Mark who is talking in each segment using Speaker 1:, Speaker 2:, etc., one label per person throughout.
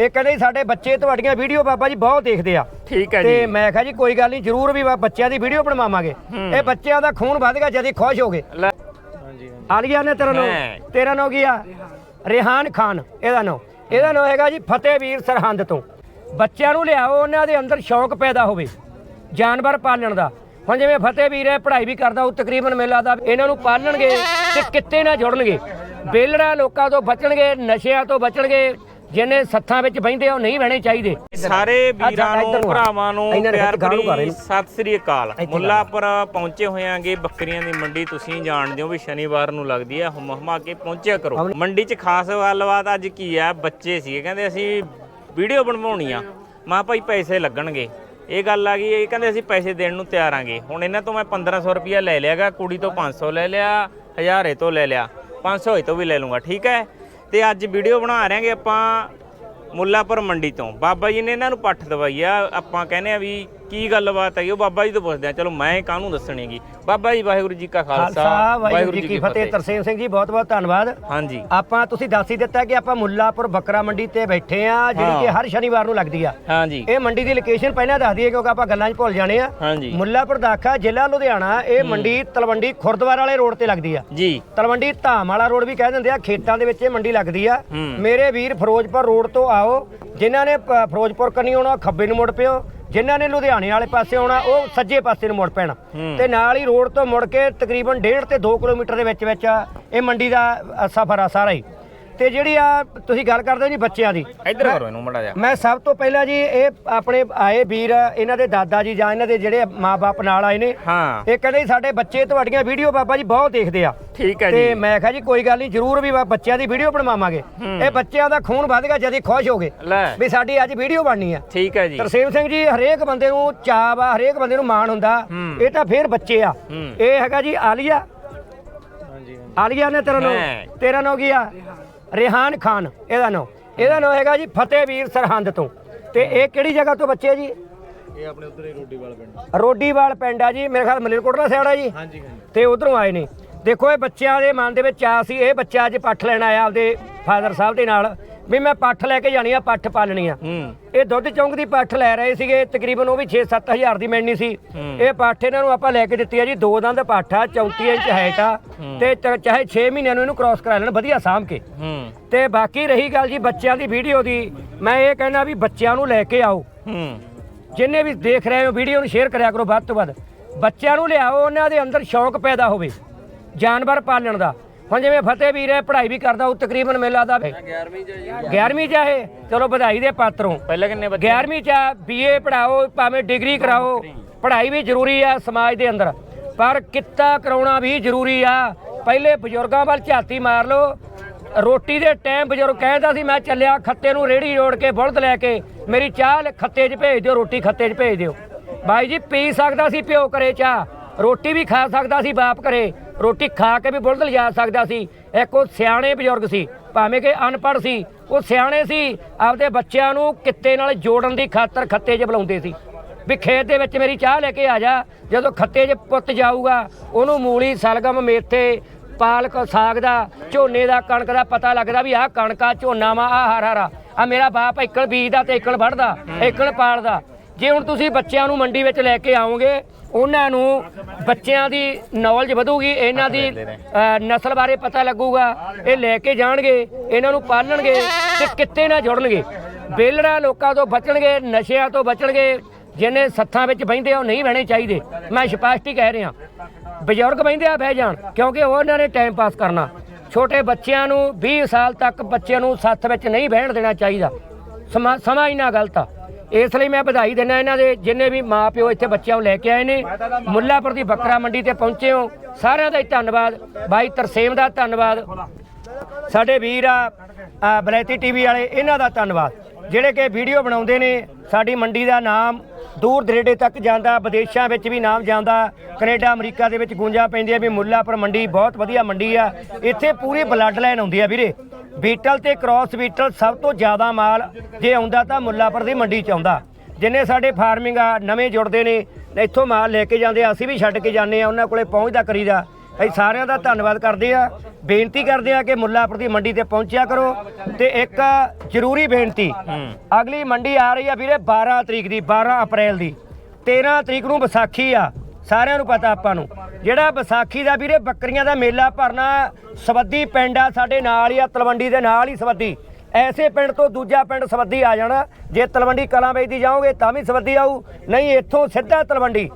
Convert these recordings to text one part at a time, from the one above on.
Speaker 1: ਇਹ ਕਹਿੰਦੇ ਜੀ ਸਾਡੇ ਬੱਚੇ ਤੁਹਾਡੀਆਂ ਵੀਡੀਓ ਬਾਬਾ ਜੀ ਬਹੁਤ ਦੇਖਦੇ ਆ।
Speaker 2: ਠੀਕ ਹੈ
Speaker 1: ਤੇ
Speaker 2: ਜੀ
Speaker 1: ਮੈਂ ਕਿਹਾ ਜੀ ਕੋਈ ਗੱਲ ਨਹੀਂ ਜਰੂਰ ਵੀ ਬਾ- ਬੱਚਿਆਂ ਦੀ ਵੀਡੀਓ ਬਣਵਾਵਾਂਗੇ। ਇਹ ਬੱਚਿਆਂ ਦਾ ਖੂਨ ਵੱਧ ਗਿਆ ਜਦੀ ਖੁਸ਼ ਹੋ ਗਏ।
Speaker 2: ਲੈ।
Speaker 1: ਆਲੀਆ ਨੇ ਤੇਰਾ ਨਾਮ
Speaker 2: ਹੈਂ।
Speaker 1: ਤੇਰਾ ਨਾਮ ਕੀ ਆ? ਰਿਹਾਨ ਖਾਨ ਇਹਦਾ ਨਾਮ ਇਹਦਾ ਨਾਮ ਹੈਗਾ ਜੀ ਫਤਿਹਵੀਰ ਸਰਹੰਦ ਤੋਂ। ਬੱਚਿਆਂ ਨੂੰ ਲਿਆਓ ਉਹਨਾਂ ਦੇ ਅੰਦਰ ਸ਼ੌਕ ਪੈਦਾ ਹੋਵੇ ਜਾਨਵਰ ਪਾਲਣ ਦਾ। ਹੁਣ ਜਿਵੇਂ ਫਤਿਹਵੀਰ ਹੈ ਪੜ੍ਹਾਈ ਵੀ ਕਰਦਾ ਉਹ ਤਕਰੀਬਨ ਮੇਲਾ ਦਾ ਇਹਨਾਂ ਨੂੰ ਪਾਲਣਗੇ ਤੇ ਕਿੱਤੇ ਨਾਲ ਜੁੜਨਗੇ। ਬੇਲੜਾ ਲੋਕਾਂ ਤੋਂ ਬਚਣਗੇ ਨਸ਼ਿਆਂ ਤੋਂ ਬਚਣਗੇ ਜਿਹਨੇ ਸੱਥਾਂ ਵਿੱਚ ਆ ਉਹ ਨਹੀਂ ਬਹਿਣੇ ਚਾਹੀਦੇ।
Speaker 2: ਸਾਰੇ ਵੀਰਾਂ ਨੂੰ। ਭਰਾਵਾਂ ਨੂੰ ਪਿਆਰ ਭਰੀ। ਸਤਿ ਸ੍ਰੀ ਅਕਾਲ। ਮੁੱਲਾਪੁਰ ਪਹੁੰਚੇ ਹੋਏ ਆਂਗੇ ਬੱਕਰੀਆਂ ਦੀ ਮੰਡੀ ਤੁਸੀਂ ਜਾਣਦੇ ਹੋ ਵੀ ਸ਼ਨੀਵਾਰ ਨੂੰ ਲੱਗਦੀ ਹੈ ਹੁਮ ਹੁਮਾ ਕੇ ਪਹੁੰਚਿਆ ਕਰੋ। ਮੰਡੀ 'ਚ ਖਾਸ ਗੱਲਬਾਤ ਅੱਜ ਕੀ ਆ ਬੱਚੇ ਸੀਗੇ ਕਹਿੰਦੇ ਅਸੀਂ ਵੀਡੀਓ ਬਣਵਾਉਣੀ ਆ। ਮਾਂ ਭਾਈ ਪੈਸੇ ਲੱਗਣਗੇ। ਇਹ ਗੱਲ ਆ ਗਈ ਇਹ ਕਹਿੰਦੇ ਅਸੀਂ ਪੈਸੇ ਦੇਣ ਨੂੰ ਤਿਆਰ ਆਂਗੇ। ਹੁਣ ਇਹਨਾਂ ਤੋਂ ਮੈਂ 1500 ਰੁਪਇਆ ਲੈ ਲਿਆਗਾ ਕੁੜੀ ਤੋਂ 500 ਲੈ ਲਿਆ ਹਜ਼ਾਰੇ ਤੋਂ ਲੈ ਲਿਆ 500 ਤੋਂ ਵੀ ਲੈ ਲੂੰਗਾ ਠੀਕ ਹੈ? ਤੇ ਅੱਜ ਵੀਡੀਓ ਬਣਾ ਰਹੇ ਆਪਾਂ ਮੁੱਲਾਪੁਰ ਮੰਡੀ ਤੋਂ। ਬਾਬਾ ਜੀ ਨੇ ਇਹਨਾਂ ਨੂੰ ਪੱਠ ਦਵਾਈ ਆ, ਆਪਾਂ ਕਹਿੰਦੇ ਆ ਵੀ ਕੀ ਗੱਲਬਾਤ ਹੈ ਉਹ ਬਾਬਾ ਜੀ ਤੋਂ ਪੁੱਛਦੇ ਆ। ਚਲੋ ਮੈਂ ਕਾਹਨੂੰ ਦੱਸਣੀਗੀ? ਬਾਬਾ ਜੀ ਵਾਹਿਗੁਰੂ ਜੀ ਕਾ ਖਾਲਸਾ
Speaker 1: ਵਾਹਿਗੁਰੂ ਜੀ ਕੀ ਫਤਿਹ। ਤਰਸੇਮ ਸਿੰਘ ਜੀ ਬਹੁਤ ਬਹੁਤ ਧੰਨਵਾਦ।
Speaker 2: ਹਾਂਜੀ।
Speaker 1: ਆਪਾਂ ਤੁਸੀਂ ਦੱਸ ਹੀ ਦਿੱਤਾ ਕਿ ਆਪਾਂ ਮੁੱਲਾਪੁਰ ਬੱਕਰਾ ਮੰਡੀ ਤੇ ਬੈਠੇ ਆ ਜਿਹੜੀ ਕਿ ਹਰ ਸ਼ਨੀਵਾਰ ਨੂੰ ਲੱਗਦੀ ਆ।
Speaker 2: ਹਾਂਜੀ।
Speaker 1: ਇਹ ਮੰਡੀ ਦੀ ਲੋਕੇਸ਼ਨ ਪਹਿਲਾਂ ਦੱਸ ਦਈਏ ਕਿਉਂਕਿ ਆਪਾਂ ਗੱਲਾਂ 'ਚ ਭੁੱਲ ਜਾਣੇ ਆ।
Speaker 2: ਹਾਂਜੀ।
Speaker 1: ਮੁੱਲਾਪੁਰ ਦਾਖਾ ਜ਼ਿਲ੍ਹਾ ਲੁਧਿਆਣਾ ਇਹ ਮੰਡੀ ਤਲਵੰਡੀ ਖੁਰਦਵਾਰ ਵਾਲੇ ਰੋਡ ਤੇ ਲੱਗਦੀ ਆ।
Speaker 2: ਜੀ।
Speaker 1: ਤਲਵੰਡੀ ਧਾਮ ਵਾਲਾ ਰੋਡ ਵੀ ਕਹਿ ਦਿੰਦੇ ਆ ਖੇਤਾਂ ਦੇ ਵਿੱਚ ਇਹ ਮੰਡੀ ਲੱਗਦੀ ਆ। ਮੇਰੇ ਵੀਰ ਫਿਰੋਜ਼ਪੁਰ ਰੋਡ ਤੋਂ ਆਓ ਜਿਨ੍ਹਾਂ ਨੇ ਫਿਰੋਜ਼ਪੁਰ ਕੰਨੀ ਆਉਣਾ ਖੱਬੇ ਨੂੰ ਮੁੜ ਪਿਓ। ਜਿਨ੍ਹਾਂ ਨੇ ਲੁਧਿਆਣੇ ਵਾਲੇ ਪਾਸੇ ਆਉਣਾ ਉਹ ਸੱਜੇ ਪਾਸੇ ਨੂੰ ਮੁੜ ਪੈਣਾ। ਤੇ ਨਾਲ ਹੀ ਰੋਡ ਤੋਂ ਮੁੜ ਕੇ ਤਕਰੀਬਨ 1.5 ਤੇ 2 ਕਿਲੋਮੀਟਰ ਦੇ ਵਿੱਚ ਵਿੱਚ ਇਹ ਮੰਡੀ ਦਾ ਸਫ਼ਰ ਆ ਸਾਰਾ ਹੀ ਤੇ ਜਿਹੜੀ ਆ ਤੁਸੀਂ ਗੱਲ ਕਰਦੇ ਹੋ ਜੀ ਬੱਚਿਆਂ ਦੀ।
Speaker 2: ਇੱਧਰ ਕਰੋ ਇਹਨੂੰ ਮੜਾ ਜਾ
Speaker 1: ਮੈਂ ਸਭ ਤੋਂ ਪਹਿਲਾਂ ਜੀ ਇਹ ਆਪਣੇ ਆਏ ਵੀਰ ਇਹਨਾਂ ਦੇ ਦਾਦਾ ਜੀ ਜਾਂ ਇਹਨਾਂ ਦੇ ਜਿਹੜੇ ਮਾਪੇ ਨਾਲ ਆਏ ਨੇ।
Speaker 2: ਹਾਂ।
Speaker 1: ਇਹ ਕਹਿੰਦੇ ਸਾਡੇ ਬੱਚੇ ਤੁਹਾਡੀਆਂ ਵੀਡੀਓ ਬਾਬਾ ਜੀ ਬਹੁਤ ਦੇਖਦੇ ਆ।
Speaker 2: ਠੀਕ ਹੈ
Speaker 1: ਤੇ
Speaker 2: ਜੀ।
Speaker 1: ਮੈਂ ਕਿਹਾ ਜੀ ਕੋਈ ਗੱਲ ਨਹੀਂ ਜਰੂਰ ਵੀ ਬੱਚਿਆਂ ਦੀ ਵੀਡੀਓ ਬਣਵਾਵਾਂਗੇ। ਇਹ ਬੱਚਿਆਂ ਦਾ ਖੂਨ ਵੱਧ ਗਿਆ ਜਦੀ ਖੁਸ਼ ਹੋ ਗਏ ਵੀ ਸਾਡੀ ਅੱਜ ਵੀਡੀਓ ਬਣਨੀ ਆ।
Speaker 2: ਠੀਕ ਹੈ ਜੀ।
Speaker 1: ਤਰਸੇਮ ਸਿੰਘ ਜੀ ਹਰੇਕ ਬੰਦੇ ਨੂੰ ਚਾਅ ਵਾ ਹਰੇਕ ਬੰਦੇ ਨੂੰ ਮਾਣ ਹੁੰਦਾ। ਇਹ ਤਾਂ ਫੇਰ ਬੱਚੇ ਆ। ਇਹ ਹੈਗਾ ਜੀ ਆਲੀਆ। ਆਲੀਆ ਨੇ ਤੇਰਾ ਨਾਮ
Speaker 2: ਹੈਂ।
Speaker 1: ਤੇਰਾ ਨਾਮ ਕੀ ਆ? ਰਿਹਾਨ ਖਾਨ ਇਹਦਾ ਨਾਮ ਇਹਦਾ ਨਾਮ ਹੈਗਾ ਜੀ ਫਤਿਹਵੀਰ ਸਰਹੰਦ ਤੋਂ। ਤੇ ਇਹ ਕਿਹੜੀ ਜਗ੍ਹਾ ਤੋਂ ਬੱਚੇ ਜੀ?
Speaker 3: ਇਹ ਆਪਣੇ ਉਧਰ ਹੀ ਰੋਡੀਵਾਲ ਪਿੰਡ
Speaker 1: ਰੋਡੀਵਾਲ ਪਿੰਡ ਆ ਜੀ ਮੇਰੇ ਖਿਆਲ ਮਲੇਰਕੋਟਲਾ ਸਾਈਡ ਆ ਜੀ?
Speaker 3: ਹਾਂਜੀ ਹਾਂਜੀ।
Speaker 1: ਤੇ ਉਧਰੋਂ ਆਏ ਨੇ। ਦੇਖੋ ਇਹ ਬੱਚਿਆਂ ਦੇ ਮਨ ਦੇ ਵਿੱਚ ਆ ਸੀ ਇਹ ਬੱਚਾ ਅੱਜ ਪੱਠ ਲੈਣ ਆਇਆ ਆਪਦੇ ਫਾਦਰ ਸਾਹਿਬ ਦੇ ਨਾਲ। ਵੀ ਮੈਂ ਪੱਠ ਲੈ ਕੇ ਜਾਣੀ ਆ ਪੱਠ ਪਾਲਣੀ ਆ। ਇਹ ਦੁੱਧ ਚੌਂਕ ਦੀ ਪੱਠ ਲੈ ਰਹੇ ਸੀਗੇ ਤਕਰੀਬਨ ਉਹ ਵੀ 6-7 ਹਜ਼ਾਰ ਦੀ ਮਿਲਣੀ ਸੀ। ਇਹ ਪੱਠ ਇਹਨਾਂ ਨੂੰ ਆਪਾਂ ਲੈ ਕੇ ਦਿੱਤੀ ਆ ਜੀ ਦੋ ਦੰਦ ਪੱਠ ਆ 34 ਇੰਚ ਹਾਈਟ ਆ ਤੇ ਚਾਹੇ 6 ਮਹੀਨਿਆਂ ਨੂੰ ਇਹਨੂੰ ਕ੍ਰਾਸ ਕਰਾ ਲੈਣ ਵਧੀਆ ਸਾਂਭ ਕੇ। ਤੇ ਬਾਕੀ ਰਹੀ ਗੱਲ ਜੀ ਬੱਚਿਆਂ ਦੀ ਵੀਡੀਓ ਦੀ ਮੈਂ ਇਹ ਕਹਿਣਾ ਵੀ ਬੱਚਿਆਂ ਨੂੰ ਲੈ ਕੇ ਆਓ। ਜਿੰਨੇ ਵੀ ਦੇਖ ਰਹੇ ਹੋ ਵੀਡੀਓ ਨੂੰ ਸ਼ੇਅਰ ਕਰਿਆ ਕਰੋ ਵੱਧ ਤੋਂ ਵੱਧ। ਬੱਚਿਆਂ ਨੂੰ ਲਿਆਓ ਉਹਨਾਂ ਦੇ ਅੰਦਰ ਸ਼ੌਕ ਪੈਦਾ ਹੋਵੇ। ਜਾਨਵਰ ਪਾਲਣ ਦਾ। ਹੁਣ ਜਿਵੇਂ ਫਤਿਹਵੀਰ ਹੈ ਪੜ੍ਹਾਈ ਵੀ ਕਰਦਾ ਉਹ ਤਕਰੀਬਨ ਮੇਲਾ ਦਾ 11ਵੀਂ ਚ 11ਵੀਂ ਚ ਹੈ ਚਲੋ ਵਧਾਈ ਦੇ ਪਾਤਰੋਂ।
Speaker 2: ਪਹਿਲਾਂ ਕਿੰਨੇ ਬੱਚੇ?
Speaker 1: 11ਵੀਂ ਚ ਬੀਏ ਪੜਾਓ ਭਾਵੇਂ ਡਿਗਰੀ ਕਰਾਓ। ਪੜ੍ਹਾਈ ਵੀ ਜ਼ਰੂਰੀ ਆ ਸਮਾਜ ਦੇ ਅੰਦਰ। ਪਰ ਕਿੱਤਾ ਕਰਾਉਣਾ ਵੀ ਜ਼ਰੂਰੀ ਆ। ਪਹਿਲੇ ਬਜ਼ੁਰਗਾਂ ਵੱਲ ਝਾਤੀ ਮਾਰ ਲਓ। ਰੋਟੀ ਦੇ ਟਾਈਮ ਬਜ਼ੁਰਗ ਕਹਿੰਦਾ ਸੀ ਮੈਂ ਚੱਲਿਆ ਖੱਤੇ ਨੂੰ ਰੇੜੀ ਜੋੜ ਕੇ ਬੁਲਦ ਲੈ ਕੇ। ਮੇਰੀ ਚਾਹ ਲ- ਖੱਤੇ 'ਚ ਭੇਜ ਦਿਓ ਰੋਟੀ ਖੱਤੇ 'ਚ ਭੇਜ ਦਿਓ। ਬਾਈ ਜੀ ਪੀ ਸਕਦਾ ਸੀ ਪਿਓ ਕਰੇ ਚਾਹ। ਰੋਟੀ ਵੀ ਖਾ ਸਕਦਾ ਸੀ ਬਾਪ ਕਰੇ। ਰੋਟੀ ਖਾ ਕੇ ਵੀ ਬੁਲਦ ਲਿਜਾ ਸਕਦਾ ਸੀ। ਇੱਕ ਉਹ ਸਿਆਣੇ ਬਜ਼ੁਰਗ ਸੀ, ਭਾਵੇਂ ਕਿ ਅਨਪੜ੍ਹ ਸੀ। ਉਹ ਸਿਆਣੇ ਸੀ, ਆਪਦੇ ਬੱਚਿਆਂ ਨੂੰ ਕਿੱਤੇ ਨਾਲ ਜੋੜਨ ਦੀ ਖਾਤਰ ਖੱਤੇ 'ਚ ਬੁਲਾਉਂਦੇ ਸੀ। ਵੀ ਖੇਤ ਦੇ ਵਿੱਚ ਮੇਰੀ ਚਾਹ ਲੈ ਕੇ ਆ ਜਾ, ਜਦੋਂ ਖੱਤੇ 'ਚ ਪੁੱਤ ਜਾਊਗਾ, ਉਹਨੂੰ ਮੂਲੀ, ਸਲਗਮ, ਮੇਥੇ, ਪਾਲਕ, ਸਾਗ ਦਾ, ਝੋਨੇ ਦਾ, ਕਣਕ ਦਾ ਪਤਾ ਲੱਗਦਾ ਵੀ ਆਹ ਕਣਕਾ ਝੋਨਾ ਵਾ ਆਹ ਹਰ ਹਰਾ। ਆ ਮੇਰਾ ਬਾਪ ਇਕਲ ਬੀਜਦਾ ਤੇ ਏਕੜ ਵੱਢਦਾ ਏਕੜ ਪਾਲਦਾ ਜੇ ਹੁਣ ਤੁਸੀਂ ਬੱਚਿਆਂ ਨੂੰ ਮੰਡੀ ਵਿੱਚ ਲੈ ਕੇ ਆਓਗੇ ਉਹਨਾਂ ਨੂੰ ਬੱਚਿਆਂ ਦੀ ਨੌਲੇਜ ਵਧੂਗੀ ਇਹਨਾਂ ਦੀ ਨਸਲ ਬਾਰੇ ਪਤਾ ਲੱਗੂਗਾ ਇਹ ਲੈ ਕੇ ਜਾਣਗੇ ਇਹਨਾਂ ਨੂੰ ਪਾਲਣਗੇ ਤੇ ਕਿੱਤੇ ਨਾਲ ਜੁੜਨਗੇ। ਬੇਲੜਾ ਲੋਕਾਂ ਤੋਂ ਬਚਣਗੇ ਨਸ਼ਿਆਂ ਤੋਂ ਬਚਣਗੇ ਜਿਹਨੇ ਸੱਥਾਂ ਵਿੱਚ ਬਹਿੰਦੇ ਆ ਉਹ ਨਹੀਂ ਬਹਿਣੇ ਚਾਹੀਦੇ। ਮੈਂ ਸਪਸ਼ਟ ਹੀ ਕਹਿ ਰਿਹਾ ਬਜ਼ੁਰਗ ਬਹਿੰਦੇ ਆ ਬਹਿ ਜਾਣ ਕਿਉਂਕਿ ਉਹਨਾਂ ਨੇ ਟਾਈਮ ਪਾਸ ਕਰਨਾ। ਛੋਟੇ ਬੱਚਿਆਂ ਨੂੰ 20 ਸਾਲ ਤੱਕ ਬੱਚਿਆਂ ਨੂੰ ਸੱਥ ਵਿੱਚ ਨਹੀਂ ਬਹਿਣ ਦੇਣਾ ਚਾਹੀਦਾ। ਸਮਾਂ ਸਮਾਂ ਇੰਨਾ ਗਲਤ ਆ। ਇਸ ਲਈ ਮੈਂ ਵਧਾਈ ਦਿੰਦਾ ਇਹਨਾਂ ਦੇ, ਜਿੰਨੇ ਵੀ ਮਾਪਿਓ ਇੱਥੇ ਬੱਚਿਆਂ ਨੂੰ ਲੈ ਕੇ ਆਏ ਨੇ। ਮੁੱਲਾਪੁਰ ਦੀ ਬੱਕਰਾ ਮੰਡੀ ਤੇ ਪਹੁੰਚੇ ਹੋ। ਸਾਰਿਆਂ ਦਾ ਹੀ ਧੰਨਵਾਦ। ਬਾਈ ਤਰਸੇਮ ਦਾ ਧੰਨਵਾਦ। ਸਾਡੇ ਵੀਰ ਆ ਆ, ਬਲੈਤੀ ਟੀਵੀ ਵਾਲੇ, ਇਹਨਾਂ ਦਾ ਧੰਨਵਾਦ। ਜਿਹੜੇ ਕਿ ਵੀਡੀਓ ਬਣਾਉਂਦੇ ਨੇ, ਸਾਡੀ ਮੰਡੀ ਦਾ ਨਾਮ ਦੂਰ ਦਰੇਡੇ ਤੱਕ ਜਾਂਦਾ, ਵਿਦੇਸ਼ਾਂ ਵਿੱਚ ਵੀ ਨਾਮ ਜਾਂਦਾ। ਕੈਨੇਡਾ, ਅਮਰੀਕਾ ਦੇ ਵਿੱਚ ਗੂੰਜਾਂ ਪੈਂਦੀਆਂ ਵੀ ਮੁੱਲਾਪੁਰ ਮੰਡੀ ਬਹੁਤ ਵਧੀਆ ਮੰਡੀ ਆ। ਇੱਥੇ ਪੂਰੀ ਬਲੱਡ ਲਾਈਨ ਆਉਂਦੀ ਆ ਵੀਰੇ। ਬੀਟਲ ਤੇ ਕ੍ਰਾਸ ਬੀਟਲ ਸਭ ਤੋਂ ਜ਼ਿਆਦਾ ਮਾਲ ਜੇ ਆਉਂਦਾ ਤਾਂ ਮੁੱਲਾਪੁਰ ਦੀ ਮੰਡੀ ਚ ਆਉਂਦਾ। ਜਿੰਨੇ ਸਾਡੇ ਫਾਰਮਿੰਗ ਆ, ਨਵੇਂ ਜੁੜਦੇ ਨੇ, ਇੱਥੋਂ ਮਾਲ ਲੈ ਕੇ ਜਾਂਦੇ ਆ, ਅਸੀਂ ਵੀ ਛੱਡ ਕੇ ਜਾਂਦੇ ਆ, ਉਹਨਾਂ ਕੋਲੇ ਪਹੁੰਚਦਾ ਕਰੀਦਾ। ਅਸੀਂ ਸਾਰਿਆਂ ਦਾ ਧੰਨਵਾਦ ਕਰਦੇ ਆ। ਬੇਨਤੀ ਕਰਦੇ ਆ ਕਿ ਮੁੱਲਾਪੁਰ ਦੀ ਮੰਡੀ ਤੇ ਪਹੁੰਚਿਆ ਕਰੋ ਤੇ ਇੱਕ ਜ਼ਰੂਰੀ ਬੇਨਤੀ, ਅਗਲੀ ਮੰਡੀ ਆ ਰਹੀ ਆ ਵੀਰੇ 12 ਤਰੀਕ ਦੀ 12 ਅਪ੍ਰੈਲ ਦੀ। 13 ਤਰੀਕ ਨੂੰ ਵਿਸਾਖੀ ਆ। ਸਾਰਿਆਂ ਨੂੰ ਪਤਾ ਆਪਾਂ ਨੂੰ। ਜਿਹੜਾ ਵਿਸਾਖੀ ਦਾ ਵੀਰੇ ਬੱਕਰੀਆਂ ਦਾ ਮੇਲਾ ਭਰਨਾ, ਸਵੱਦੀ ਪਿੰਡ ਆ ਸਾਡੇ ਨਾਲ ਹੀ ਆ, ਤਲਵੰਡੀ ਦੇ ਨਾਲ ਹੀ ਸਵੱਦੀ। ਐਸੇ ਪਿੰਡ ਤੋਂ ਦੂਜਾ ਪਿੰਡ ਸਵੱਦੀ ਆ ਜਾਣਾ। ਜੇ ਤਲਵੰਡੀ ਕਲਾਂ ਵੇਚਦੀ ਜਾਓਗੇ ਤਾਂ ਵੀ ਸਵੱਦੀ ਆਊ, ਨਹੀਂ ਇੱਥੋਂ ਸਿੱਧਾ ਤਲਵੰਡੀ।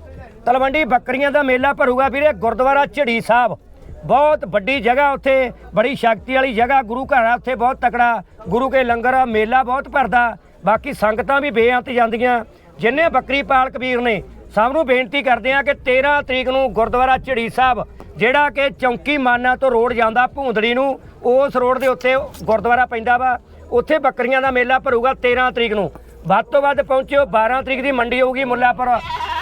Speaker 1: ਤਲਵੰਡੀ ਬੱਕਰੀਆਂ ਦਾ ਮੇਲਾ ਭਰੂਗਾ ਵੀਰੇ ਗੁਰਦੁਆਰਾ ਝੜੀ ਸਾਹਿਬ। ਬਹੁਤ ਵੱਡੀ ਜਗ੍ਹਾ ਉੱਥੇ, ਬੜੀ ਸ਼ਕਤੀ ਵਾਲੀ ਜਗ੍ਹਾ, ਗੁਰੂ ਘਰ ਆ ਉੱਥੇ ਬਹੁਤ ਤਕੜਾ। ਗੁਰੂ ਕੇ ਲੰਗਰ ਮੇਲਾ ਬਹੁਤ ਭਰਦਾ। ਬਾਕੀ ਸੰਗਤਾਂ ਵੀ ਬੇਅੰਤ ਜਾਂਦੀਆਂ। ਜਿੰਨੇ ਬੱਕਰੀ ਪਾਲਕ ਵੀਰ ਨੇ ਸਭ ਨੂੰ ਬੇਨਤੀ ਕਰਦੇ ਆ ਕਿ 13 ਤਰੀਕ ਨੂੰ ਗੁਰਦੁਆਰਾ ਝੜੀ ਸਾਹਿਬ, ਜਿਹੜਾ ਕਿ ਚੌਂਕੀ ਮਾਨਾ ਤੋਂ ਰੋਡ ਜਾਂਦਾ ਭੂੰਦੜੀ ਨੂੰ, ਉਸ ਰੋਡ ਦੇ ਉੱਤੇ ਗੁਰਦੁਆਰਾ ਪੈਂਦਾ ਵਾ। ਉੱਥੇ ਬੱਕਰੀਆਂ ਦਾ ਮੇਲਾ ਭਰੂਗਾ 13 ਤਰੀਕ ਨੂੰ। ਵੱਧ ਤੋਂ ਵੱਧ ਪਹੁੰਚਿਓ 12 ਤਰੀਕ ਦੀ ਮੰਡੀ ਹੋਊਗੀ ਮੁੱਲਾਪੁਰ।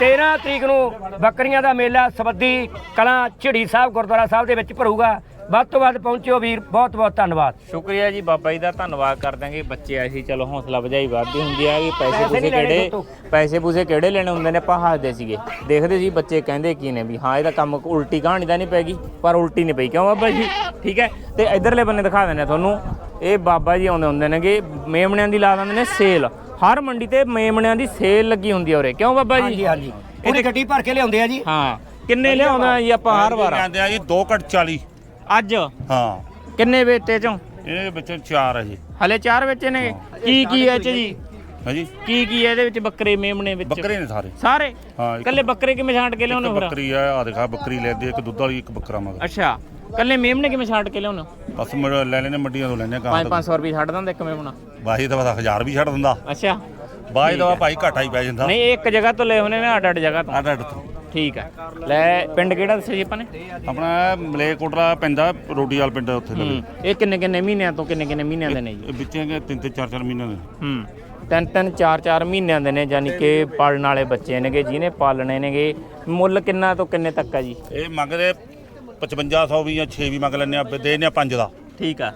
Speaker 1: 13 ਤਰੀਕ ਨੂੰ ਬੱਕਰੀਆਂ ਦਾ ਮੇਲਾ ਸਬੱਦੀ ਕਲਾਂ ਝਿੜੀ ਸਾਹਿਬ, ਗੁਰਦੁਆਰਾ ਸਾਹਿਬ ਦੇ ਵਿੱਚ ਭਰੂਗਾ। ਵੱਧ ਤੋਂ ਵੱਧ ਪਹੁੰਚਿਓ ਵੀਰ ਬਹੁਤ ਬਹੁਤ ਧੰਨਵਾਦ।
Speaker 2: ਸ਼ੁਕਰੀਆ ਜੀ ਬਾਬਾ ਜੀ ਦਾ ਧੰਨਵਾਦ ਕਰ ਦਾਂਗੇ। ਬੱਚੇ ਆਏ ਸੀ ਚਲੋ ਹੌਸਲਾ ਵਜਾਈ ਵੱਧਦੀ ਹੁੰਦੀ ਆ ਕਿ ਪੈਸੇ
Speaker 1: ਪੈਸੇ
Speaker 2: ਕਿਹੜੇ। ਪੈਸੇ ਪੂਸੇ ਕਿਹੜੇ ਲੈਣੇ ਹੁੰਦੇ ਨੇ ਆਪਾਂ ਹੱਸਦੇ ਸੀਗੇ। ਦੇਖਦੇ ਸੀ ਬੱਚੇ ਕਹਿੰਦੇ ਕੀ ਨੇ ਵੀ ਹਾਂ ਇਹਦਾ ਕੰਮ ਉਲਟੀ ਕਹਾਣੀ ਤਾਂ ਨਹੀਂ ਪੈਗੀ ਪਰ ਉਲਟੀ ਨਹੀਂ ਪਈ। ਕਿਉਂ ਬਾਬਾ ਜੀ? ਠੀਕ ਹੈ? ਤੇ ਇਧਰਲੇ ਬੰਨੇ ਦਿਖਾ ਦਿੰਦੇ ਆ ਤੁਹਾਨੂੰ। ਇਹ ਬਾਬਾ ਜੀ ਆਉਂਦੇ ਹੁੰਦੇ ਨੇਗੇ ਮੇਮਣਿਆਂ ਦੀ ਲਾ ਦਿੰਦੇ ਨੇ ਸੇਲ। ਹਰ ਮੰਡੀ ਤੇ ਮੇਮਣਿਆਂ ਦੀ ਸੇਲ ਲੱਗੀ ਹੁੰਦੀ ਆ ਉਰੇ। ਕਿਉਂ ਬਾਬਾ ਜੀ?
Speaker 1: ਹਾਂਜੀ ਹਾਂਜੀ। ਪੂਰੀ ਗੱਡੀ ਭਰ ਕੇ ਲਿਆਉਂਦੇ ਆ ਜੀ।
Speaker 2: ਹਾਂ ਕਿੰਨੇ ਲਿਆਉਂਦਾ ਜੀ ਆਪਾਂ ਹਰ ਵਾਰ?
Speaker 4: ਕਹਿੰਦੇ ਆ ਜੀ 2 ਘਟ 40
Speaker 2: ਅੱਜ?
Speaker 4: ਹਾਂ।
Speaker 2: ਕਿੰਨੇ ਵੇਚੇ ਚੋਂ?
Speaker 4: ਇਹਦੇ ਵਿੱਚੋਂ 4 ਹੈ ਜੀ।
Speaker 2: ਹਲੇ ਚਾਰ ਵੇਚੇ ਨੇ? ਕੀ ਕੀ ਹੈ ਚ ਜੀ?
Speaker 4: ਹਾਂਜੀ
Speaker 2: ਕੀ ਕੀ ਹੈ ਇਹਦੇ ਵਿੱਚ ਬੱਕਰੇ ਮੇਮਣੇ ਵਿੱਚ?
Speaker 4: ਬੱਕਰੇ ਨੇ ਸਾਰੇ।
Speaker 2: ਸਾਰੇ?
Speaker 4: ਹਾਂ, ਇੱਕ-
Speaker 2: ਕੱਲੇ ਬੱਕਰੇ ਕਿਵੇਂ ਛਾਂਟ ਕੇ
Speaker 4: ਇੱਕ
Speaker 2: ਲਿਆਉਂਦੇ ਹੋ ਫਿਰ
Speaker 4: ਬੱਕਰੀ ਆ ਆ ਦਿਖਾ ਬੱਕਰੀ ਲੈਂਦੀ ਇੱਕ ਦੁੱਧ ਵਾਲੀ ਇੱਕ ਬੱਕਰਾ ਮਗਰ।
Speaker 2: ਅੱਛਾ। ਕੱਲੇ ਮੇਮਣੇ ਕਿਵੇਂ ਛਾਂਟ ਕੇ ਲਿਆਉਂਦੇ ਹੋ
Speaker 4: ਬਸ ਮੁੜ ਲੈ ਲੈਨੇ ਮੰਡੀਆਂ ਤੋਂ ਲੈਨੇ ਕਾਂ
Speaker 2: 5-500 ਰੁਪਏ ਛੱਡ ਦਿੰਦਾ ਇੱਕ ਮੇਮਣਾ।
Speaker 4: ਬਾਈ ਦਾ 1000 ਵੀ ਛੱਡ ਦਿੰਦਾ।
Speaker 2: ਅੱਛਾ।
Speaker 4: ਬਾਈ ਦਾ ਭਾਈ ਘਾਟਾ ਹੀ ਪੈ ਜਾਂਦਾ।
Speaker 2: ਨਹੀਂ ਇਹ ਇੱਕ ਜਗ੍ਹਾ ਤੋਂ ਲਏ ਹੋਣੇ ਨੇ ਅੱਡ ਅੱਡ ਜਗ੍ਹਾ ਤੋਂ।
Speaker 4: ਅੱਡ ਅੱਡ ਤੋਂ।
Speaker 2: ਠੀਕ ਹੈ ਲੈ ਪਿੰਡ ਕਿਹੜਾ ਦੱਸਿਆ ਜੀ ਆਪਾਂ ਨੇ?
Speaker 4: ਆਪਣਾ ਮਲੇਕੋਟਰਾ ਪੈਂਦਾ ਰੋਟੀ ਵਾਲ ਪਿੰਡ ਉੱਥੇ
Speaker 2: ਹੂੰ ਇਹ ਕਿੰਨੇ ਕਿੰਨੇ ਮਹੀਨਿਆਂ ਤੋਂ ਕਿੰਨੇ ਕਿੰਨੇ ਮਹੀਨਿਆਂ ਦੇ ਨੇ ਜੀ?
Speaker 4: ਇਹ ਵਿੱਚੇ ਹੈਗੇ ਤਿੰਨ ਤਿੰਨ ਚਾਰ ਚਾਰ ਮਹੀਨੇ ਦੇ।
Speaker 2: ਹੂੰ ਤਿੰਨ ਤਿੰਨ ਚਾਰ ਚਾਰ ਮਹੀਨਿਆਂ ਦੇ ਨੇ ਯਾਨੀ ਕਿ ਪਾਲਣ ਵਾਲੇ ਬੱਚੇ ਨੇਗੇ ਜਿਹਨੇ ਪਾਲਣੇ ਨੇਗੇ। ਮੁੱਲ ਕਿੰਨਾ ਤੋਂ ਕਿੰਨੇ ਤੱਕ ਆ ਜੀ?
Speaker 4: ਇਹ ਮੰਗਦੇ 5500 ਵੀ ਜਾਂ 6 ਵੀ ਮੰਗ ਲੈਨੇ ਆ ਦੇ ਨੇ 5 ਦਾ।
Speaker 2: ਠੀਕ ਆ।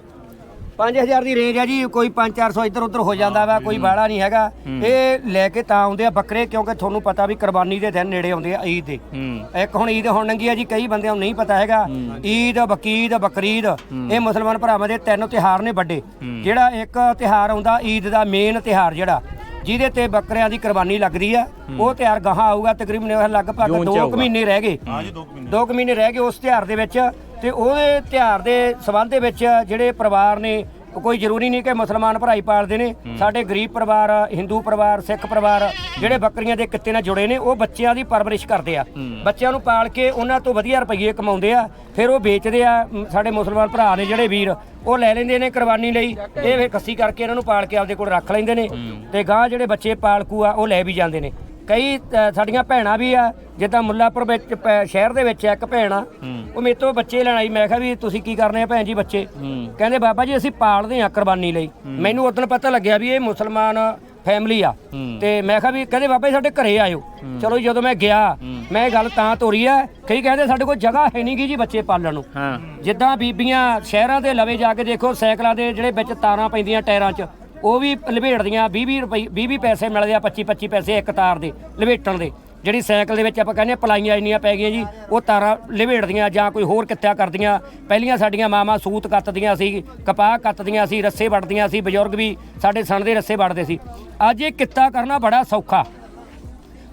Speaker 1: 5000 ਦੀ ਰੇਂਜ ਆ ਜੀ ਕੋਈ 5-400 ਇੱਧਰ ਉੱਧਰ ਹੋ ਜਾਂਦਾ ਵਾ ਕੋਈ ਬਾੜਾ ਨਹੀਂ ਹੈਗਾ। ਇਹ ਲੈ ਕੇ ਤਾਂ ਆਉਂਦੇ ਆ ਬੱਕਰੇ ਕਿਉਂਕਿ ਤੁਹਾਨੂੰ ਪਤਾ ਵੀ ਕੁਰਬਾਨੀ ਦੇ ਦਿਨ ਨੇੜੇ ਆਉਂਦੇ ਆ ਈਦ ਦੇ।
Speaker 2: ਹੂੰ।
Speaker 1: ਇੱਕ ਹੁਣ ਈਦ ਹੁਣ ਲੰਗੀ ਆ ਜੀ ਕਈ ਬੰਦਿਆਂ ਨੂੰ ਨਹੀਂ ਪਤਾ ਹੈਗਾ। ਈਦ ਬਕੀਦ ਬਕਰੀਦ ਇਹ ਮੁਸਲਮਾਨ ਭਰਾਵਾਂ ਦੇ ਤਿੰਨ ਤਿਹਾਰ ਨੇ ਵੱਡੇ। ਜਿਹੜਾ ਇੱਕ ਤਿਹਾਰ ਆਉਂਦਾ ਈਦ ਦਾ ਮੇਨ ਤਿਹਾਰ ਜਿਹੜਾ ਜਿਹਦੇ ਤੇ ਬੱਕਰਿਆਂ ਦੀ ਕੁਰਬਾਨੀ ਲੱਗਦੀ ਆ ਉਹ ਤਿਹਾਰ ਗਾਹਾਂ ਆਊਗਾ ਤਕਰੀਬਨ ਲਗਭਗ
Speaker 2: ਜੂਨ ਚ
Speaker 1: 2
Speaker 2: ਆਊਗਾ।
Speaker 1: ਮਹੀਨੇ ਰਹਿ ਗਏ।
Speaker 4: ਹਾਂ ਜੀ 2 ਮਹੀਨੇ।
Speaker 1: ਦੋ ਕੁ ਮਹੀਨੇ ਰਹਿ ਗਏ ਉਸ ਤਿਉਹਾਰ ਦੇ ਵਿੱਚ। ਤੇ ਉਹਦੇ ਤਿਉਹਾਰ ਦੇ ਸਬੰਧ ਦੇ ਵਿੱਚ ਜਿਹੜੇ ਪਰਿਵਾਰ ਨੇ ਕੋਈ ਜ਼ਰੂਰੀ ਨਹੀਂ ਕਿ ਮੁਸਲਮਾਨ ਭਰਾਈ ਪਾਲਦੇ ਨੇ। ਸਾਡੇ ਗਰੀਬ ਪਰਿਵਾਰ ਹਿੰਦੂ ਪਰਿਵਾਰ ਸਿੱਖ ਪਰਿਵਾਰ ਜਿਹੜੇ ਬੱਕਰੀਆਂ ਦੇ ਕਿੱਤੇ ਨਾਲ ਜੁੜੇ ਨੇ ਉਹ ਬੱਚਿਆਂ ਦੀ ਪਰਵਰਿਸ਼ ਕਰਦੇ ਆ। ਬੱਚਿਆਂ ਨੂੰ ਪਾਲ ਕੇ ਉਹਨਾਂ ਤੋਂ ਵਧੀਆ ਰੁਪਈਏ ਕਮਾਉਂਦੇ ਆ ਫਿਰ ਉਹ ਵੇਚਦੇ ਆ। ਸਾਡੇ ਮੁਸਲਮਾਨ ਭਰਾ ਨੇ ਜਿਹੜੇ ਵੀਰ ਉਹ ਲੈ ਲੈਂਦੇ ਨੇ ਕੁਰਬਾਨੀ ਲਈ। ਇਹ ਫਿਰ ਕੱਸੀ ਕਰਕੇ ਇਹਨਾਂ ਨੂੰ ਪਾਲ ਕੇ ਆਪਦੇ ਕੋਲ ਰੱਖ ਲੈਂਦੇ ਨੇ ਤੇ ਗਾਂ ਜਿਹੜੇ ਬੱਚੇ ਪਾਲਕੂ ਆ ਉਹ ਲੈ ਵੀ ਜਾਂਦੇ ਨੇ। ਕਈ ਅ, ਸਾਡੀਆਂ ਭੈਣਾਂ ਵੀ ਆ ਜਿੱਦਾਂ ਮੁੱਲਾਪੁਰ ਵਿੱਚ ਪ- ਸ਼ਹਿਰ ਦੇ ਵਿੱਚ ਇੱਕ ਭੈਣ ਆ ਉਹ ਮੇਰੇ ਤੋਂ ਬੱਚੇ ਲੈਣ ਆਈ ਮੈਂ ਕਿਹਾ ਵੀ ਤੁਸੀਂ ਕੀ ਕਰਨੇ ਆ ਭੈਣ ਜੀ ਬੱਚੇ? ਕਹਿੰਦੇ ਬਾਬਾ ਜੀ ਅਸੀਂ ਪਾਲਦੇ ਆ ਕੁਰਬਾਨੀ ਲਈ। ਮੈਨੂੰ ਉਦੋਂ ਪਤਾ ਲੱਗਿਆ ਵੀ ਇਹ ਮੁਸਲਮਾਨ ਫੈਮਿਲੀ ਆ। ਤੇ ਮੈਂ ਕਿਹਾ ਵੀ ਕਹਿੰਦੇ ਬਾਬਾ ਜੀ ਸਾਡੇ ਘਰੇ ਆਇਓ। ਚਲੋ ਜੀ, ਜਦੋਂ ਮੈਂ ਗਿਆ ਮੈਂ ਇਹ ਗੱਲ ਤਾਂ ਤੋਰੀ ਆ ਕਈ ਕਹਿੰਦੇ ਸਾਡੇ ਕੋਲ ਜਗ੍ਹਾ ਹੈ ਨਹੀਂਗੀ ਜੀ ਬੱਚੇ ਪਾਲਣ ਨੂੰ।
Speaker 2: ਹਾਂ।
Speaker 1: ਜਿੱਦਾਂ ਬੀਬੀਆਂ ਸ਼ਹਿਰਾਂ ਦੇ ਲਵੇ ਜਾ ਕੇ ਦੇਖੋ ਸਾਈਕਲਾਂ ਦੇ ਜਿਹੜੇ ਵਿੱਚ ਤਾਰਾਂ ਪੈਂਦੀਆਂ ਟਾਇਰਾਂ 'ਚ ਉਹ ਵੀ ਲਵੇੜਦੀਆਂ 20-20 ਰੁਪਏ 20-20 ਪੈਸੇ ਮਿਲਦੇ ਆ 25-25 ਪੈਸੇ ਇੱਕ ਤਾਰ ਦੇ ਲਵੇਟਣ ਦੇ। ਜਿਹੜੀ ਸਾਈਕਲ ਦੇ ਵਿੱਚ ਆਪਾਂ ਕਹਿੰਦੇ ਆ ਪਲਾਈਆਂ ਇੰਨੀਆਂ ਪੈ ਗਈਆਂ ਜੀ ਉਹ ਤਾਰਾਂ ਲਵੇੜਦੀਆਂ ਜਾਂ ਕੋਈ ਹੋਰ ਕਿੱਤਿਆ ਕਰਦੀਆਂ। ਪਹਿਲੀਆਂ ਸਾਡੀਆਂ ਮਾਵਾਂ ਸੂਤ ਕੱਤਦੀਆਂ ਸੀ ਕਪਾਹ ਕੱਤਦੀਆਂ ਸੀ ਰੱਸੇ ਵੜਦੀਆਂ ਸੀ ਬਜ਼ੁਰਗ ਵੀ ਸਾਡੇ ਸਣ ਦੇ ਰੱਸੇ ਵੜਦੇ ਸੀ। ਅੱਜ ਇਹ ਕਿੱਤਾ ਕਰਨਾ ਬੜਾ ਸੌਖਾ।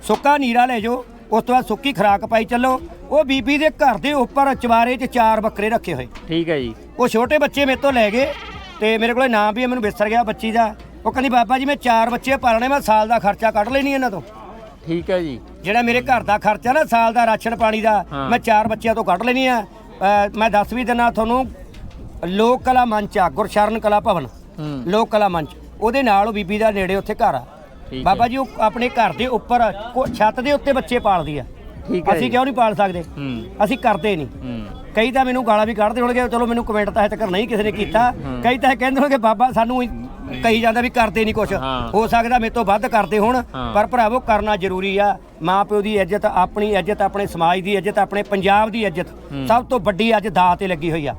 Speaker 1: ਸੁੱਕਾ ਨੀਰਾ ਲੈ ਜਾਓ ਉਸ ਤੋਂ ਬਾਅਦ ਸੁੱਕੀ ਖਰਾਕ ਪਾਈ ਚੱਲੋ। ਉਹ ਬੀਬੀ ਦੇ ਘਰ ਦੇ ਉੱਪਰ ਚਵਾਰੇ 'ਚ ਚਾਰ ਬੱਕਰੇ ਰੱਖੇ ਹੋਏ।
Speaker 2: ਠੀਕ ਹੈ ਜੀ।
Speaker 1: ਉਹ ਛੋਟੇ ਬੱਚੇ ਮੇਰੇ ਤੋਂ ਲੈ ਗਏ। ਤੇ ਮੇਰੇ ਕੋਲੇ ਨਾਮ ਵੀ ਹੈ ਮੈਨੂੰ ਵਿਸਰ ਗਿਆ ਬੱਚੀ ਦਾ। ਉਹ ਕਹਿੰਦੀ ਬਾਬਾ ਜੀ ਮੈਂ ਚਾਰ ਬੱਚੇ ਪਾਲਣੇ ਮੈਂ ਸਾਲ ਦਾ ਖਰਚਾ ਕੱਢ ਲੈਣੀ ਇਹਨਾਂ ਤੋਂ।
Speaker 2: ਠੀਕ ਹੈ ਜੀ।
Speaker 1: ਜਿਹੜਾ ਮੇਰੇ ਘਰ ਦਾ ਖਰਚਾ ਨਾ ਸਾਲ ਦਾ ਰਾਸ਼ਨ ਪਾਣੀ ਦਾ। ਮੈਂ ਚਾਰ ਬੱਚਿਆਂ ਤੋਂ ਕੱਢ ਲੈਣੀ ਆ। ਅ, ਮੈਂ ਦੱਸ ਵੀ ਦਿਨਾ ਤੁਹਾਨੂੰ ਲੋਕ ਕਲਾ ਮੰਚ ਆ ਗੁਰਸ਼ਰਨ ਕਲਾ ਭਵਨ।
Speaker 2: ਹੂੰ।
Speaker 1: ਲੋਕ ਕਲਾ ਮੰਚ। ਉਹਦੇ ਨਾਲ ਉਹ ਬੀਬੀ ਦਾ ਨੇੜੇ ਉੱਥੇ ਘਰ ਆ।
Speaker 2: ਠੀਕ ਹੈ।
Speaker 1: ਬਾਬਾ ਜੀ ਉਹ ਆਪਣੇ ਘਰ ਦੇ ਉੱਪਰ ਕੋ- ਛੱਤ ਦੇ ਉੱਤੇ ਬੱਚੇ ਪਾਲਦੀ ਆ।
Speaker 2: ਠੀਕ ਹੈ
Speaker 1: ਅਸੀਂ। ਕਿਉਂ ਨਹੀਂ ਪਾਲ ਸਕਦੇ?
Speaker 2: ਹੂੰ।
Speaker 1: ਅਸੀਂ ਕਰਦੇ ਨਹੀਂ।
Speaker 2: ਹੂੰ।
Speaker 1: ਕਈ ਤਾਂ ਮੈਨੂੰ ਗਾਲਾਂ ਵੀ ਕੱਢਦੇ ਹੋਣਗੇ ਚਲੋ ਮੈਨੂੰ ਕਮੈਂਟ ਤਾਂ ਹਜੇ ਤੱਕ ਨਹੀਂ ਕਿਸੇ ਨੇ ਕੀਤਾ। ਕਈ ਤਾਂ ਇਹ ਕਹਿੰਦੇ ਹੋਣਗੇ ਬਾਬਾ ਸਾਨੂੰ ਹੀ ਕਹੀ ਜਾਂਦਾ ਵੀ ਕਰਦੇ ਨਹੀਂ ਕੁਛ।
Speaker 2: ਹਾਂ।
Speaker 1: ਸਕਦਾ ਮੇਰੇ ਤੋਂ ਵੱਧ ਕਰਦੇ ਹੋਣ। ਪਰ ਭਰਾਵੋ ਕਰਨਾ ਜ਼ਰੂਰੀ ਆ। ਮਾਂ ਪਿਓ ਦੀ ਇੱਜ਼ਤ ਆਪਣੀ ਇੱਜ਼ਤ ਆਪਣੇ ਸਮਾਜ ਦੀ ਇੱਜ਼ਤ ਆਪਣੇ ਪੰਜਾਬ ਦੀ ਇੱਜ਼ਤ ਸਭ ਤੋਂ ਵੱਡੀ ਅੱਜ ਦਾਅ ਤੇ ਲੱਗੀ ਹੋਈ ਆ।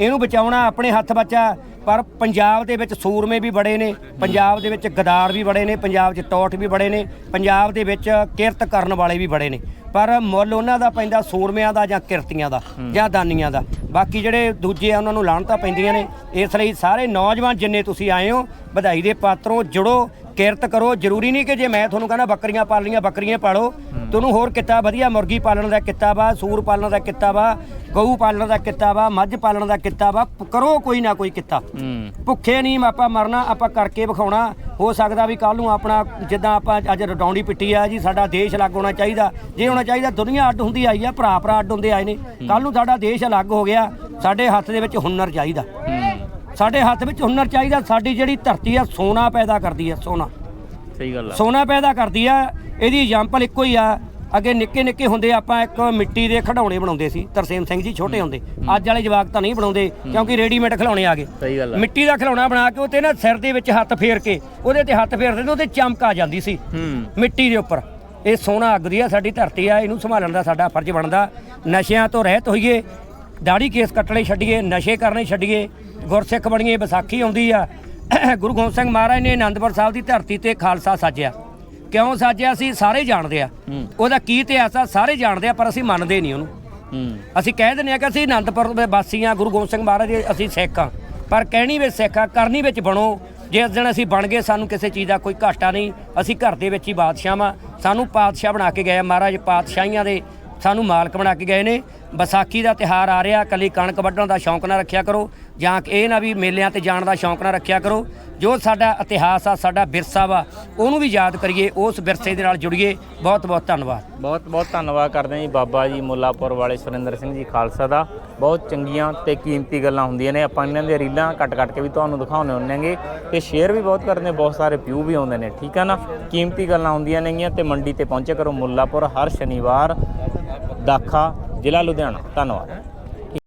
Speaker 1: ਇਹਨੂੰ ਬਚਾਉਣਾ ਆਪਣੇ ਹੱਥ ਬੱਚਾ ਪਰ ਪੰਜਾਬ ਦੇ ਵਿੱਚ ਸੂਰਮੇ ਵੀ ਬੜੇ ਨੇ ਪੰਜਾਬ ਦੇ ਵਿੱਚ ਗਦਾਰ ਵੀ ਬੜੇ ਨੇ ਪੰਜਾਬ 'ਚ ਟੌਟ ਵੀ ਬੜੇ ਨੇ ਪੰਜਾਬ ਦੇ ਵਿੱਚ ਕਿਰਤ ਕਰਨ ਵਾਲੇ ਵੀ ਬੜੇ ਨੇ। ਪਰ ਮੁੱਲ ਉਹਨਾਂ ਦਾ ਪੈਂਦਾ ਸੂਰਮਿਆਂ ਦਾ ਜਾਂ ਕਿਰਤੀਆਂ ਦਾ ਜਾਂ ਦਾਨੀਆਂ ਦਾ। ਬਾਕੀ ਜਿਹੜੇ ਦੂਜੇ ਆ ਉਹਨਾਂ ਨੂੰ ਲਾਹਣਤਾਂ ਪੈਂਦੀਆਂ ਨੇ। ਇਸ ਲਈ ਸਾਰੇ ਨੌਜਵਾਨ ਜਿੰਨੇ ਤੁਸੀਂ ਆਏ ਹੋ ਵਧਾਈ ਦੇ ਪਾਤਰੋਂ ਜੁੜੋ। ਕਿਰਤ ਕਰੋ ਜ਼ਰੂਰੀ ਨਹੀਂ ਕਿ ਜੇ ਮੈਂ ਤੁਹਾਨੂੰ ਕਹਿੰਦਾ ਬੱਕਰੀਆਂ ਪਾਲਣੀਆਂ ਬੱਕਰੀਆਂ ਪਾਲੋ। ਤੁਹਾਨੂੰ ਹੋਰ ਕਿੱਤਾ ਵਧੀਆ ਮੁਰਗੀ ਪਾਲਣ ਦਾ ਕਿੱਤਾ ਵਾ ਸੂਰ ਪਾਲਣ ਦਾ ਕਿੱਤਾ ਵਾ ਗਊ ਪਾਲਣ ਦਾ ਕਿੱਤਾ ਵਾ ਮੱਝ ਪਾਲਣ ਦਾ ਕਿੱਤਾ ਵਾ ਪ- ਕਰੋ ਕੋਈ ਨਾ ਕੋਈ ਕਿੱਤਾ। ਭੁੱਖੇ ਨਹੀਂ ਆਪਾਂ ਮਰਨਾ ਆਪਾਂ ਕਰਕੇ ਵਿਖਾਉਣਾ। ਹੋ ਸਕਦਾ ਵੀ ਕੱਲ ਨੂੰ ਆਪਣਾ ਜਿੱਦਾਂ ਆਪਾਂ ਅੱਜ ਰਡੌਂਡੀ ਪਿੱਟੀ ਆ ਜੀ ਸਾਡਾ ਦੇਸ਼ ਅਲੱਗ ਹੋਣਾ ਚਾਹੀਦਾ। ਜੇ ਹੋਣਾ ਚਾਹੀਦਾ ਦੁਨੀਆ ਅੱਡ ਹੁੰਦੀ ਆਈ ਆ ਭਰਾ ਭਰਾ ਅੱਡ ਹੁੰਦੇ ਆਏ ਨੇ। ਕੱਲ ਨੂੰ ਸਾਡਾ ਦੇਸ਼ ਅਲੱਗ ਹੋ ਗਿਆ ਸਾਡੇ ਹੱਥ ਦੇ ਵਿੱਚ ਹੁਨਰ ਚਾਹੀਦਾ। ਸਾਡੇ ਹੱਥ ਵਿੱਚ ਹੁਨਰ ਚਾਹੀਦਾ ਸਾਡੀ ਜਿਹੜੀ ਧਰਤੀ ਆ ਸੋਨਾ ਪੈਦਾ ਕਰਦੀ ਆ ਸੋਨਾ।
Speaker 2: ਸਹੀ ਗੱਲ ਆ।
Speaker 1: ਸੋਨਾ ਪੈਦਾ ਕਰਦੀ ਆ ਇਹਦੀ ਐਗਜ਼ਾਮਪਲ ਇੱਕੋ ਹੀ ਆ। ਅੱਗੇ ਨਿੱਕੇ ਨਿੱਕੇ ਹੁੰਦੇ ਆਪਾਂ ਇੱਕ ਮਿੱਟੀ ਦੇ ਖਿਡੌਣੇ ਬਣਾਉਂਦੇ ਸੀ ਤਰਸੇਮ ਸਿੰਘ ਜੀ ਛੋਟੇ ਹੁੰਦੇ। ਅੱਜ ਵਾਲੇ ਜਵਾਕ ਤਾਂ ਨਹੀਂ ਬਣਾਉਂਦੇ ਕਿਉਂਕਿ ਰੈਡੀਮੇਡ ਖਿਡੌਣੇ ਆ ਗਏ।
Speaker 2: ਸਹੀ ਗੱਲ ਆ।
Speaker 1: ਮਿੱਟੀ ਦਾ ਖਿਡੌਣਾ ਬਣਾ ਕੇ ਉਹ ਤੇ ਨਾ ਸਿਰ ਦੇ ਵਿੱਚ ਹੱਥ ਫੇਰ ਕੇ ਉਹਦੇ ਤੇ ਹੱਥ ਫੇਰਦੇ ਤੇ ਉਹਦੇ ਚਮਕ ਆ ਜਾਂਦੀ ਸੀ। ਮਿੱਟੀ ਦੇ ਉੱਪਰ। ਇਹ ਸੋਨਾ ਅੱਗਦੀ ਆ ਸਾਡੀ ਧਰਤੀ ਆ ਇਹਨੂੰ ਸੰਭਾਲਣ ਦਾ ਸਾਡਾ ਫਰਜ਼ ਬਣਦਾ। ਨਸ਼ਿਆਂ ਤੋਂ ਰਹਿਤ ਹੋਈਏ ਦਾੜੀ ਕੇਸ ਕੱਟਣੇ ਛੱਡੀਏ ਨਸ਼ੇ ਕਰਨੇ ਛੱਡੀਏ ਗੁਰਸਿੱਖ ਬਣੀਏ ਵਿਸਾਖੀ ਆਉਂਦੀ ਆ। ਗੁਰੂ ਗੋਬਿੰਦ ਸਿੰਘ ਮਹਾਰਾਜ ਨੇ ਆਨੰਦਪੁਰ ਸਾਹਿਬ ਦੀ ਧਰਤੀ ਤੇ ਖਾਲਸਾ ਸਾਜਿਆ। ਕਿਉਂ ਸਾਜਿਆ? ਸੀ ਸਾਰੇ ਜਾਣਦੇ ਆ। ਉਹਦਾ ਕੀ ਇਤਿਹਾਸ ਆ? ਸਾਰੇ ਜਾਣਦੇ ਆ ਪਰ ਅਸੀਂ ਮੰਨਦੇ ਨਹੀਂ ਉਹਨੂੰ। ਅਸੀਂ ਕਹਿ ਦਿੰਦੇ ਆ ਕਿ ਅਸੀਂ ਆਨੰਦਪੁਰ ਦੇ ਵਾਸੀ ਹਾਂ ਗੁਰੂ ਗੋਬਿੰਦ ਸਿੰਘ ਮਹਾਰਾਜ ਦੇ ਅਸੀਂ ਸਿੱਖ ਹਾਂ ਪਰ ਕਹਿਣੀ ਵਿੱਚ ਸਿੱਖ ਆ ਕਰਨੀ ਵਿੱਚ ਬਣੋ। ਜੇ ਇਸ ਦਿਨ ਅਸੀਂ ਬਣ ਗਏ ਸਾਨੂੰ ਕਿਸੇ ਚੀਜ਼ ਦਾ ਕੋਈ ਘਾਟਾ ਨਹੀਂ। ਅਸੀਂ ਘਰ ਦੇ ਵਿੱਚ ਹੀ ਬਾਦਸ਼ਾਹ ਵਾਂ। ਸਾਨੂੰ ਪਾਤਸ਼ਾਹ ਬਣਾ ਕੇ ਗਏ ਆ ਮਹਾਰਾਜ ਪਾਤਸ਼ਾਹੀਆਂ ਦੇ ਸਾਨੂੰ ਮਾਲਕ ਬਣਾ ਕੇ ਗਏ ਨੇ। ਵਿਸਾਖੀ ਦਾ ਤਿਹਾਰ ਆ ਰਿਹਾ, ਕੱਲੀ ਕਣਕ ਵੱਢਣ ਦਾ ਸ਼ੌਂਕ ਨਾ ਰੱਖਿਆ ਕਰੋ, ਜਾਂ ਕਿ ਇਹ ਨਾ ਵੀ ਮੇਲਿਆਂ ਤੇ ਜਾਣ ਦਾ ਸ਼ੌਂਕ ਨਾ ਰੱਖਿਆ ਕਰੋ। ਜੋ ਸਾਡਾ ਇਤਿਹਾਸ ਆ, ਸਾਡਾ ਵਿਰਸਾ ਵਾ, ਉਹਨੂੰ ਵੀ ਯਾਦ ਕਰੀਏ, ਉਸ ਵਿਰਸੇ ਦੇ ਨਾਲ ਜੁੜੀਏ। ਬਹੁਤ ਬਹੁਤ ਧੰਨਵਾਦ।
Speaker 2: ਬਹੁਤ ਬਹੁਤ ਧੰਨਵਾਦ ਕਰਦੇ ਹਾਂ ਜੀ ਬਾਬਾ ਜੀ ਮੁੱਲਾਪੁਰ ਵਾਲੇ ਸੁਰਿੰਦਰ ਸਿੰਘ ਜੀ ਖਾਲਸਾ ਦਾ। ਬਹੁਤ ਚੰਗੀਆਂ ਤੇ ਕੀਮਤੀ ਗੱਲਾਂ ਹੁੰਦੀਆਂ ਨੇ। ਆਪਾਂ ਇਹਨਾਂ ਦੀਆਂ ਰੀਲਾਂ ਕੱਟ-ਕੱਟ ਕੇ ਵੀ ਤੁਹਾਨੂੰ ਦਿਖਾਉਂਦੇ ਹੁੰਦੇ ਆਂਗੇ ਤੇ ਸ਼ੇਅਰ ਵੀ ਬਹੁਤ ਕਰਦੇ ਨੇ ਬਹੁਤ ਸਾਰੇ ਵਿਊ ਵੀ ਆਉਂਦੇ ਨੇ, ਠੀਕ ਆ ਨਾ? ਕੀਮਤੀ ਗੱਲਾਂ ਹੁੰਦੀਆਂ ਨੇਗੀਆਂ ਤੇ ਮੰਡੀ ਤੇ ਪਹੁੰਚਿਆ ਕਰੋ ਮੁੱਲਾਪੁਰ, ਹਰ ਸ਼ਨੀਵਾਰ ਦਾਖਾ ਜ਼ਿਲ੍ਹਾ ਲੁਧਿਆਣਾ। ਧੰਨਵਾਦ।